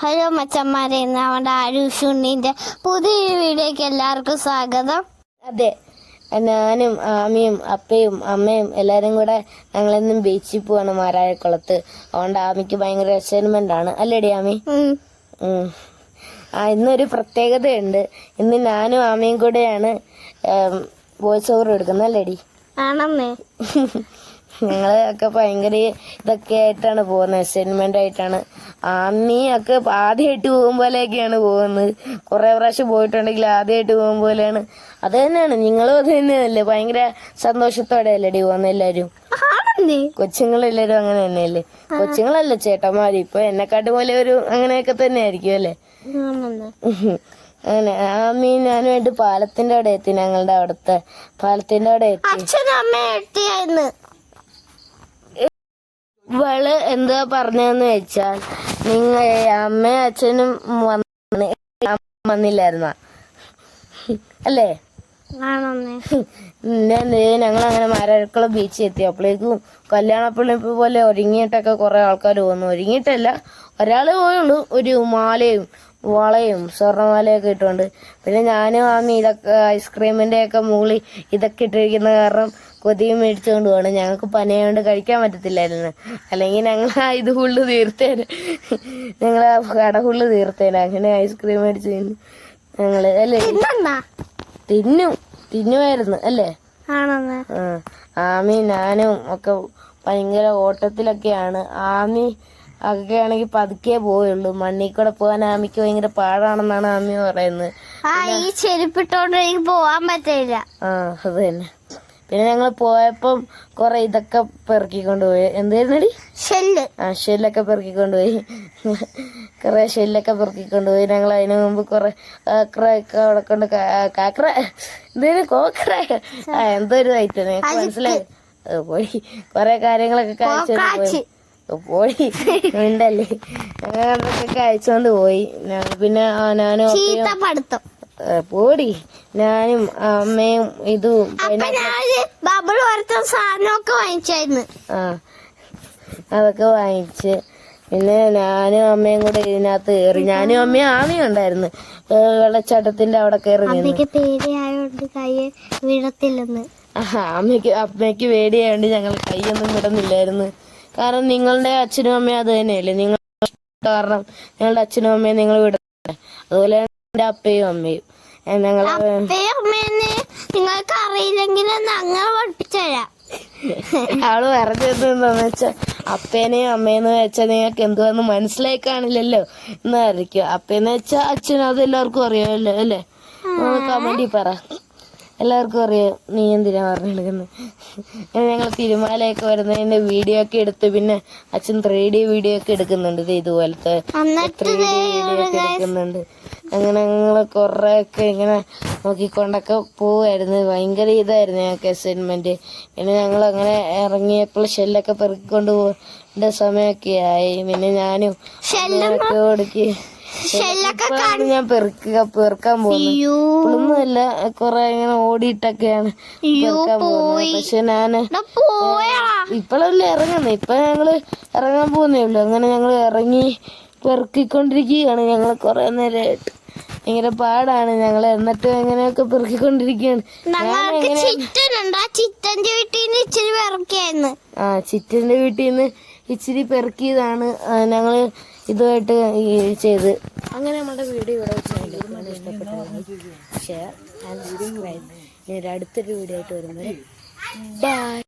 Hello മച്ചന്മാരെ നമ്മുടെ ആരുഷുണ്ണിന്റെ പുതിയൊരു വീഡിയോക്ക് എല്ലാവർക്കും സ്വാഗതം. അതെ ഞാനും ആമിയും അപ്പയും അമ്മയും എല്ലാവരും കൂടെ ഞങ്ങളെന്നും ബീച്ചിൽ പോവാണ് മാരായക്കുളത്ത് അതുകൊണ്ട് ആമിക്ക് ഭയങ്കര അസൈൻമെന്റ് ആണ്. അല്ലേടി ആമി. ആ ഇന്നൊരു പ്രത്യേകതയുണ്ട്. ഇന്ന് ഞാനും ആമയും കൂടെയാണ് വോയിസ് ഓവർ എടുക്കുന്നത്. അല്ലേടി? ആണെന്നേ ഞങ്ങൾ ഒക്കെ ഭയങ്കര ഇതൊക്കെ ആയിട്ടാണ് പോകുന്നത്. അസൈൻമെന്റ് ആയിട്ടാണ്. അന്നീയൊക്കെ ഒക്കെ ആദ്യമായിട്ട് പോകും പോലെയൊക്കെയാണ് പോകുന്നത്. കുറേ പ്രാവശ്യം പോയിട്ടുണ്ടെങ്കിൽ ആദ്യമായിട്ട് പോകും പോലെയാണ്. അത് തന്നെയാണ്. നിങ്ങളും അത് തന്നെയല്ലേ? ഭയങ്കര സന്തോഷത്തോടെ അല്ലേടി പോകുന്നത് എല്ലാരും? ആണെന്നേ കൊച്ചുങ്ങളെല്ലാരും അങ്ങനെ തന്നെയല്ലേ? കൊച്ചുങ്ങളല്ല ചേട്ടന്മാര്. ഇപ്പൊ എന്നെക്കാട്ടും പോലെ ഒരു അങ്ങനെയൊക്കെ തന്നെ ആയിരിക്കും അല്ലേ? ആ അങ്ങനെ. ഞാൻ ഞാനുമായിട്ട് പാലത്തിന്റെ അവിടെ എത്തി ഞങ്ങളുടെ അവിടുത്തെ. പാലത്തിന്റെ അവിടെ എത്തി അച്ഛനും അമ്മയും എത്തിയായിരുന്നു ഇവൾ എന്താ പറഞ്ഞതെന്ന് വെച്ചാൽ നിങ്ങൾ അമ്മയും അച്ഛനും വന്ന് വന്നില്ലായിരുന്ന? അല്ലേ? ഞങ്ങൾ അങ്ങനെ മാരാഴക്കുളം ബീച്ചിൽ എത്തി അപ്പോഴേക്കും കല്യാണപ്പള്ളിപ്പ് പോലെ ഒരുങ്ങിയിട്ടൊക്കെ കുറെ ആൾക്കാർ വന്നു. ഒരുങ്ങിയിട്ടല്ല ഒരാളെ പോയുള്ളൂ ഒരു മാലയും വളയും സ്വർണമാലയൊക്കെ ഇട്ടുകൊണ്ട് പിന്നെ ഞാനും ആമി ഇതൊക്കെ ഐസ്ക്രീമിന്റെ ഒക്കെ മുകളിൽ ഇതൊക്കെ ഇട്ടിരിക്കുന്ന കാരണം കൊതിയും മേടിച്ചുകൊണ്ട് പോകണം ഞങ്ങൾക്ക് പനയുകൊണ്ട് കഴിക്കാൻ പറ്റത്തില്ലായിരുന്നു. അല്ലെങ്കിൽ ഞങ്ങൾ ആ ഇത് ഫുള്ള് തീർത്തേനെ. ഞങ്ങൾ ആ കട ഫുള്ള് തീർത്തേനെ. അങ്ങനെ ഐസ്ക്രീം മേടിച്ച് തിന്നു. ഞങ്ങൾ അല്ലേ? തിന്നു തിന്നും. തിന്നുമായിരുന്നു അല്ലേ? ആമി ഞാനും ഒക്കെ ഭയങ്കര ഓട്ടത്തിലൊക്കെയാണ്. ആമി ഒക്കെ ആണെങ്കിൽ പതുക്കെ പോവുള്ളൂ. മണ്ണിൽ കൂടെ പോകാൻ ആമിക്ക് ഭയങ്കര പാടാണെന്നാണ് ആമി പറയുന്നത്. ആ ഈ ചെരുപ്പിട്ടോണ്ട് എനിക്ക് പോവാൻ പറ്റില്ല ആ അത് തന്നെ. പിന്നെ ഞങ്ങൾ പോയപ്പം കുറെ ഇതൊക്കെ പെറുക്കിക്കൊണ്ടുപോയി. എന്തായിരുന്നടി ഷെല്ല്. ആ ഷെല്ലൊക്കെ പെറുക്കിക്കൊണ്ടുപോയി. കുറെ ഷെല്ലൊക്കെ പെറുക്കിക്കൊണ്ടുപോയി. ഞങ്ങൾ അതിനു മുമ്പ് കുറെ കാക്കറൊക്കെ അവിടെ കൊണ്ട് കാക്കറ? എന്തേലും കോക്കറ? ആ എന്തോ ഒരു ഐറ്റം മനസ്സിലായി. അത് പോയി. കുറെ കാര്യങ്ങളൊക്കെ കാണിച്ചു പോയി. പോയി. ഉണ്ടല്ലേ. അതൊക്കെ കഴിച്ചോണ്ട് പോയി. പിന്നെ ഞാനും പഠിത്തം. പോടി. ഞാനും അമ്മയും ഇതും ബബിൾ വരത്ത സാധനമൊക്കെ വാങ്ങിച്ചായിരുന്നു. ആ അതൊക്കെ വാങ്ങിച്ച്. പിന്നെ ഞാനും അമ്മയും കൂടെ ഇതിനകത്ത് കയറി. ഞാനും അമ്മയും ആമയും ഉണ്ടായിരുന്നു വെള്ളച്ചാട്ടത്തിന്റെ അവിടെ കയറി വീഴത്തില്ലെന്ന്. ആഹാ, അമ്മയ്ക്ക് അമ്മയ്ക്ക് പേടിയായോണ്ട് ഞങ്ങൾ കൈയൊന്നും വിടുന്നില്ലായിരുന്നു. കാരണം നിങ്ങളുടെ അച്ഛനും അമ്മയും അത് തന്നെയല്ലേ? നിങ്ങൾ കാരണം നിങ്ങളുടെ അച്ഛനും അമ്മയും നിങ്ങൾ വിടുന്നത്. അതുപോലെ എന്റെ അപ്പയും അമ്മയും. ഞങ്ങൾ നിങ്ങൾക്ക് അറിയില്ലെങ്കിൽ ഞങ്ങൾ പഠിപ്പിച്ചുതരാം അവൾ പറഞ്ഞു എന്താന്ന് വെച്ചാ അപ്പേനെയും അമ്മേന്ന് വെച്ചാൽ നിങ്ങൾക്ക് എന്തുവാന്ന് മനസ്സിലായി കാണില്ലല്ലോ എന്നായിരിക്കും അപ്പേന്ന് വെച്ചാ അച്ഛനും അത് എല്ലാവർക്കും അറിയാമല്ലോ അല്ലേ? കമന്റി പറ. എല്ലാവർക്കും അറിയാം നീ എന്തിനാ പറഞ്ഞെടുക്കുന്നത് ഞങ്ങൾ തിരുമാലയൊക്കെ വരുന്നതിന്റെ വീഡിയോ ഒക്കെ എടുത്ത് പിന്നെ അച്ഛൻ ത്രീ ഡി വീഡിയോ ഒക്കെ എടുക്കുന്നുണ്ട് ഇതുപോലത്തെ. ത്രീ ഡി വീഡിയോ ഒക്കെ എടുക്കുന്നുണ്ട്. അങ്ങനെ ഞങ്ങൾ കുറെ ഒക്കെ ഇങ്ങനെ നോക്കിക്കൊണ്ടൊക്കെ പോവായിരുന്നു. ഭയങ്കര ഇതായിരുന്നു ഞങ്ങൾക്ക് അസൈൻമെന്റ് പിന്നെ ഞങ്ങൾ അങ്ങനെ ഇറങ്ങിയപ്പോൾ ഷെല്ലൊക്കെ പെറുക്കിക്കൊണ്ട് പോകേണ്ട സമയമൊക്കെ ആയി. പിന്നെ ഞാനും ഷെല്ലൊക്കെ ഇപ്പോഴാണ് ഞാൻ പെറുക്കുക പെറുക്കാൻ പോകുന്നില്ല കൊറേ ഇങ്ങനെ ഓടിയിട്ടൊക്കെയാണ് പെറുക്കാൻ പോകുന്നത്. പക്ഷെ ഞാൻ ഇപ്പഴല്ലേ ഇറങ്ങുന്നത്. ഇപ്പൊ ഞങ്ങൾ ഇറങ്ങാൻ പോകുന്നേ ഉള്ളു. അങ്ങനെ ഞങ്ങൾ ഇറങ്ങി പെറുക്കിക്കൊണ്ടിരിക്കുകയാണ്. ഞങ്ങൾ കുറെ നേരമായിട്ട്. ഭയങ്കര പാടാണ് ഞങ്ങൾ എന്നിട്ട് എങ്ങനെയൊക്കെ പെറുക്കിക്കൊണ്ടിരിക്കുകയാണ്. ചിറ്റന്റെ വീട്ടിൽ നിന്ന് ഇച്ചിരി ആ ചിറ്റന്റെ വീട്ടിൽ നിന്ന് ഇച്ചിരി പെറുക്കിയതാണ്. ഞങ്ങൾ ഇതുമായിട്ട് ചെയ്ത്. അങ്ങനെ നമ്മുടെ വീഡിയോ ഇവിടെ വെച്ച് ഇഷ്ടപ്പെട്ടു ഷെയർ ആൻഡ് സബ്സ്ക്രൈബ് അടുത്തൊരു വീഡിയോ ആയിട്ട് വരുന്നത് ബൈ